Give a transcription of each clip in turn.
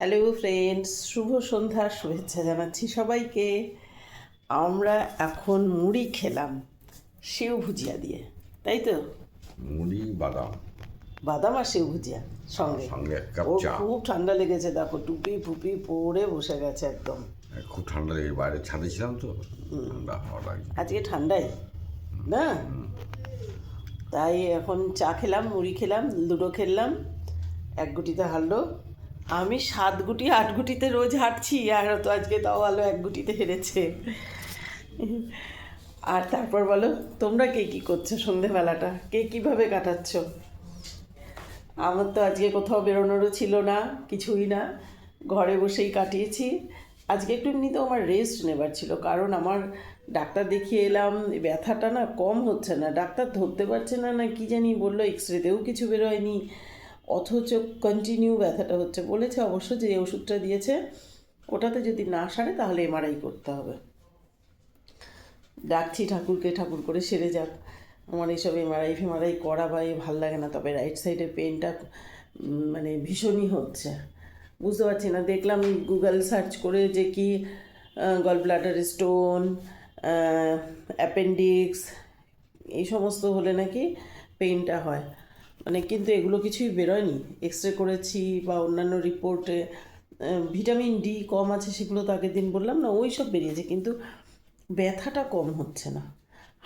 Hello friends শুভ সন্ধ্যা শুভেচ্ছা জানাচ্ছি সবাইকে। আমরা এখন মুড়ি খেলাম সেও ভুজিয়া দিয়ে তাই তো? মুড়ি বাদাম। বাদাম আর সেও ভুজিয়া সঙ্গে। সঙ্গে এক কাপ চা। খুব ঠান্ডা লেগেছে দেখো টুপি ফুপি পরে বসে গেছে একদম। খুব ঠান্ডা লেগে বাইরে ছাদে ছিলাম তো। ঠান্ডা হাওয়া লাগে আজকে ঠান্ডাই না? তাই এখন চা খেলাম মুড়ি খেলাম লুডো খেললাম এক গুটিতে হারলো আমি সাত গুটি, আট গুটিতে রোজ হাঁটছি, আর তো আজকে তাও আলো এক গুটিতে হেরেছে। আর তারপর বলো, তোমরা কে কী করছ সন্ধেবেলাটা? কে কীভাবে কাটাচ্ছ? আমার তো আজকে কোথাও বেরোনোরও ছিল না, কিছুই না। ঘরে বসেই কাটিয়েছি। আজকে একটু এমনিতেও আমার রেস্ট নেবার ছিল, কারণ আমার ডাক্তার দেখিয়ে এলাম ব্যথাটা না কম হচ্ছে না। ডাক্তার ধরতে পারছে না না কি জানি বলল এক্স রেতেও কিছু বেরোয়নি। অথচ কন্টিনিউ ব্যথাটা হচ্ছে বলেছে, অবশ্য যে ওষুধটা দিয়েছে, ওটাতে যদি না সারে তাহলে এমআরআই করতে হবে। ডাকছি ঠাকুরকে, ঠাকুর করে সেরে যাক। আমার এইসব এমআরআই ফেমআরআই করা বা এ ভালো লাগে না, তবে রাইট সাইডের পেনটা মানে ভীষণই হচ্ছে। বুঝতে পারছি না, দেখলাম গুগল সার্চ করে যে কি গল ব্লাডার স্টোন অ্যাপেন্ডিক্স এই সমস্ত হলে নাকি পেইনটা হয়। মানে কিন্তু এগুলো কিছুই বেরোয়নি। এক্স রে করেছি বা অন্যান্য রিপোর্টে ভিটামিন ডি কম আছে সেগুলো তো আগের দিন বললাম না, ওই সব বেরিয়েছে কিন্তু ব্যথাটা কম হচ্ছে না।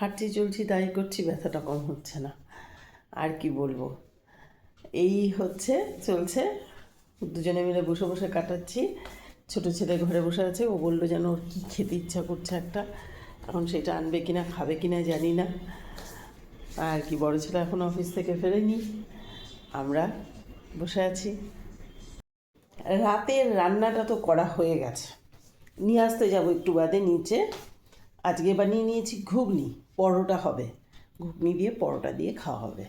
হাঁটছি, চলছি, তাই করছি, ব্যথাটা কম হচ্ছে না। আর কি বলব? এই হচ্ছে, চলছে। দুজনে মিলে বসে বসে কাটাচ্ছি। ছোট ছেলে ঘরে বসে আছে, ও বলল যেন ওর কী খেতে ইচ্ছা করছে একটা। এখন সেটা আনবে কিনা, খাবে কিনা জানি না। আর কি, বড় ছেলে এখন অফিস থেকে ফেরেনি। আমরা বসে আছি। রাতের রান্নাটা তো করা হয়ে গেছে। নিয়ে আসতে যাব একটু বাদে নিচে। আজকে বানিয়ে নিয়েছি ঘুগনি, পরোটা হবে। ঘুগনি দিয়ে পরোটা দিয়ে খাওয়া হবে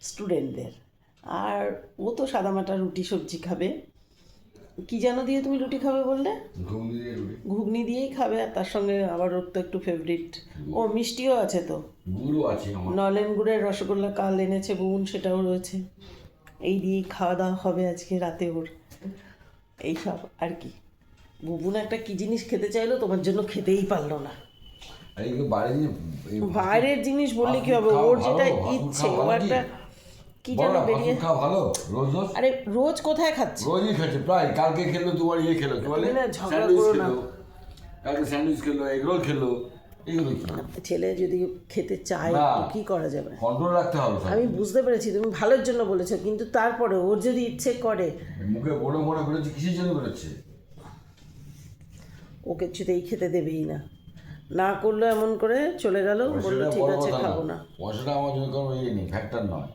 স্টুডেন্টদের আর ও তো সাদামাটা রুটি সবজি খাবে। কি যেন দিয়ে তুমি রুটি খাবে বললে? ঘুগনি দিয়েই খাবে আর তার সঙ্গে আবার ওর তো একটু ফেভারিট ও মিষ্টিও আছে তো। গুঁড়ো আছে আমার। নলেন গুড়ের রসগোল্লা কাল এনেছে বুন সেটাও রয়েছে। এই দিয়েই খাওয়া দাওয়া হবে আজকে রাতে ওর। এইসব আর কি। বুবুন একটা কি জিনিস খেতে চাইলো তোমার জন্য খেতেই পারল না। বাইরের জিনিস বললে কি হবে? ওর যেটা ইচ্ছে ও একটা কি? যেন বেরিয়ে খাওয়া ভালো? রোজ রোজ? আরে রোজ কোথায় খাচ্ছে? রোজই খাচ্ছে প্রায় কালকে খেলো তোমার ইয়ে খেলো কি বলে? ঝগড়া করো না। কালকে স্যান্ডউইচ খেলো এগ রোল খেলো এগুলো ছেলে যদি খেতে চায় কি করা যাবে? কন্ট্রোল রাখতে হবে আমি বুঝতে পেরেছি তুমি ভালোর জন্য বলেছ কিন্তু তারপরে ওর যদি ইচ্ছে করে মুখে বড় বড় বেরোচ্ছে কিসের জন্য বেরোচ্ছে? ও কিছুতেই খেতে দেবেই না। না করল এমন করে চলে গেল বলল ঠিক আছে খাব না। পয়সাটা আমার জন্য কোনো ইয়ে নেই ফ্যাক্টর নয়।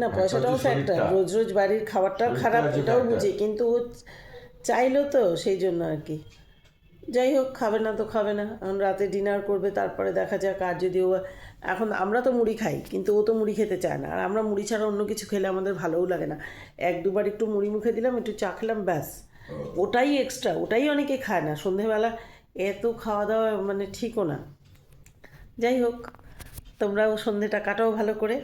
না পয়সাটাও ফ্যাক্টর রোজ রোজ বাড়ির খাবারটাও খারাপ এটাও বুঝি কিন্তু ও চাইলো তো সেই জন্য আর কি। যাই হোক খাবে না তো খাবে না। এখন রাতে ডিনার করবে তারপরে দেখা যাক। আর যদি ও এখন আমরা তো মুড়ি খাই কিন্তু ও তো মুড়ি খেতে চায় না। আর আমরা মুড়ি ছাড়া অন্য কিছু খেলে আমাদের ভালোও লাগে না। এক দুবার একটু মুড়ি মুখে দিলাম একটু চা খেলাম ব্যাস। ওটাই এক্সট্রা ওটাই অনেকে খায় না। সন্ধেবেলা এত খাওয়া দাওয়া মানে ঠিকও না। যাই হোক তোমরাও সন্ধেটা কাটাও ভালো করে।